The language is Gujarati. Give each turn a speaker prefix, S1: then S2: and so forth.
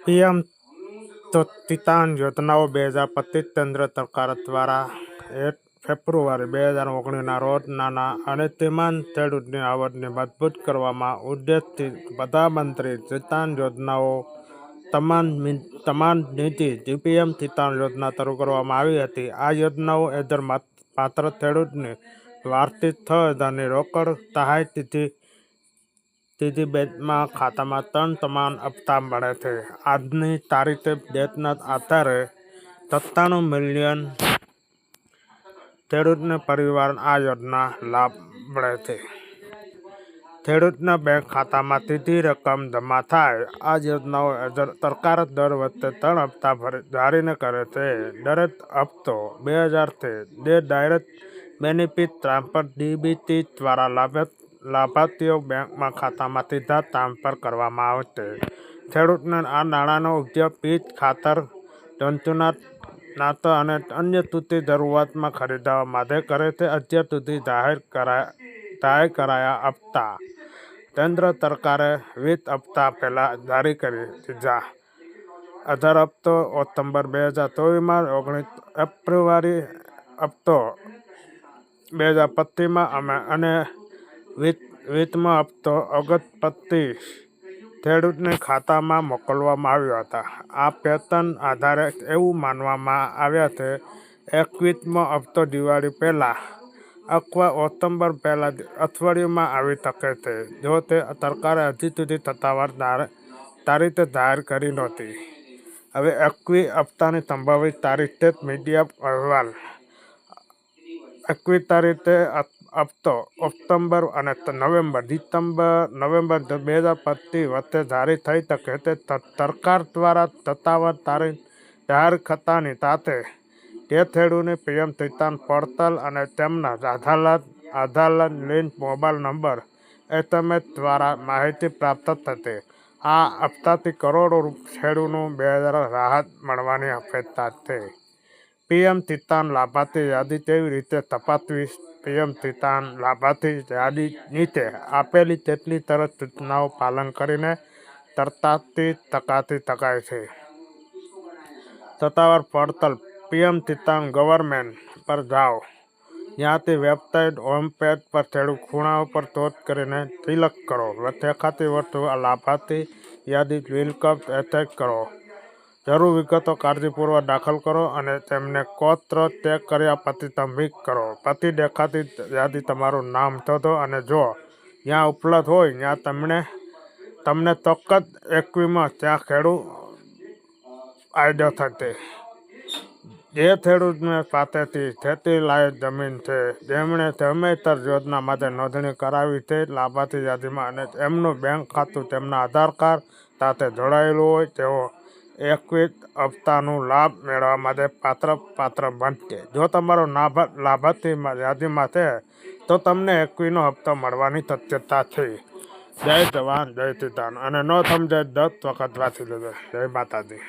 S1: પીએમ તિતાન યોજનાઓ બે હજાર પચીસ કેન્દ્ર સરકાર દ્વારા એક ફેબ્રુઆરી બે હજાર ઓગણીસના રોજ નાના અને તેમાં ખેડૂતની આવડને મજબૂત કરવામાં ઉદ્દેશથી પ્રધાનમંત્રી તિતાન યોજનાઓ તમામ તમામ નીતિ જીપીએમ તિતાન યોજના શરૂ કરવામાં આવી હતી આ યોજનાઓ હેઠળ પાત્ર ખેડૂતને વાર્ષિક છ હજારની રોકડ સહાય સીધી બેંકમાં ખાતામાં ત્રણ તમામ હપ્તા મળે છે. આજની તારીખે દેશના આધારે સત્તાણું મિલિયન ખેડૂતને પરિવાર આ યોજના લાભ મળે છે. ખેડૂતના બેંક ખાતામાં સીધી રકમ જમા થાય. આ યોજનાઓ સરકાર દર વખતે ત્રણ હપ્તા જારીને કરે છે. દરેક હપ્તો બે હજારથી બે ડાયરેક્ટ બેનિફિટ ટ્રાન્સફર ડીબીટી દ્વારા લાભ લાભાર્થીઓ બેંકમાં ખાતામાં સીધા ટ્રાન્સફર કરવામાં આવશે. ખેડૂતને આ નાણાંનો ઉપયોગ બીજ ખાતર જંતુના નાશક અને અન્ય તૂટી જરૂરિયાતમાં ખરીદવા માટે કરે છે. અત્યાર સુધી જાહેર કરાયા જાહેર કરાયા આપતા કેન્દ્ર સરકારે વીસ હપ્તા પહેલાં જારી કરી દીધા. અઢાર હપ્તો ઓક્ટોબર બે હજાર ચોવીસમાં ઓગણીસ ફેબ્રુઆરી હપ્તો બે હજાર પચીસમાં અમે અને વીસ વેતમાં હપ્તો અગતપત્તી ખેડૂતને ખાતામાં મોકલવામાં આવ્યા હતા. આ પેટર્ન આધારે એવું માનવામાં આવ્યા છે એકવીસમાં હપ્તો દિવાળી પહેલાં અથવા ઓક્ટોબર પહેલાં અઠવાડિયુંમાં આવી શકે છે જો તે સરકારે હજી સુધી સત્તાવાર તાર- તારીખ જાહેર કરી નહોતી. હવે એકવીસ હપ્તાની સંભવિત તારીખ મીડિયા અહેવાલ. એકવીસ તારીખે હપ્તો, ઓક્ટોબર અને નવેમ્બર, ડિસેમ્બર, નવેમ્બર બે હજાર પચીસ વચ્ચે જારી થઈ શકે તે સરકાર દ્વારા સત્તાવાર તારીખ જાહેર થતાની સાથે તે ખેડૂતને પીએમ કિસાન પોર્ટલ અને તેમના Aadhaar Aadhaar link mobile number SMS દ્વારા માહિતી પ્રાપ્ત થશે. આ હપ્તાથી કરોડો ખેડૂતોને બે હજાર રાહત મળવાની અપેક્ષા છે. પીએમ કિસાન લાભાર્થી યાદી કેવી રીતે તપાસવી? પીએમ કિસાન લાભાર્થી યાદી નીચે આપેલી તેટલી તરત સૂચનાઓ પાલન કરીને તરતાથી તકાતી શકાય છે. સત્તાવાર પોર્ટલ પીએમ કિસાન ગવર્મેન્ટ પર જાઓ. ત્યાંથી વેબસાઇટ હોમ પેજ પર ખેડૂત ખૂણાઓ પર ટોચ કરીને ક્લિક કરો. દેખાતી વસ્તુ લાભાર્થી યાદી વિલકપ એટેચ કરો. જરૂર વિગતો કાળજીપૂર્વક દાખલ કરો અને તેમને કોત્ર ચેક કર્યા પછી સબમિટ કરો. પછી દેખાતી યાદી તમારું નામ શોધો અને જો ત્યાં ઉપલબ્ધ હોય ત્યાં તમને તમને ચોક્કસ એકવીમાં ત્યાં ખેડૂત ફાયદો થશે. જે ખેડૂતને પાસેથી ખેતી લાયક જમીન છે, જેમણે સમયસર યોજના માટે નોંધણી કરાવી છે, લાભાર્થી યાદીમાં અને એમનું બેંક ખાતું તેમના આધાર કાર્ડ સાથે જોડાયેલું હોય તેઓ એકવીસ હપ્તાનો લાભ મેળવવા માટે પાત્ર પાત્ર બનશે. જો તમારો લાભ લાભાર્થી યાદીમાં છે, તો તમને એકવીસનો હપ્તો મળવાની શક્યતા છે. જય જવાન, જય કિસાન અને ન સમજાય દસ વખત વાંચી લેજો. જય માતાજી.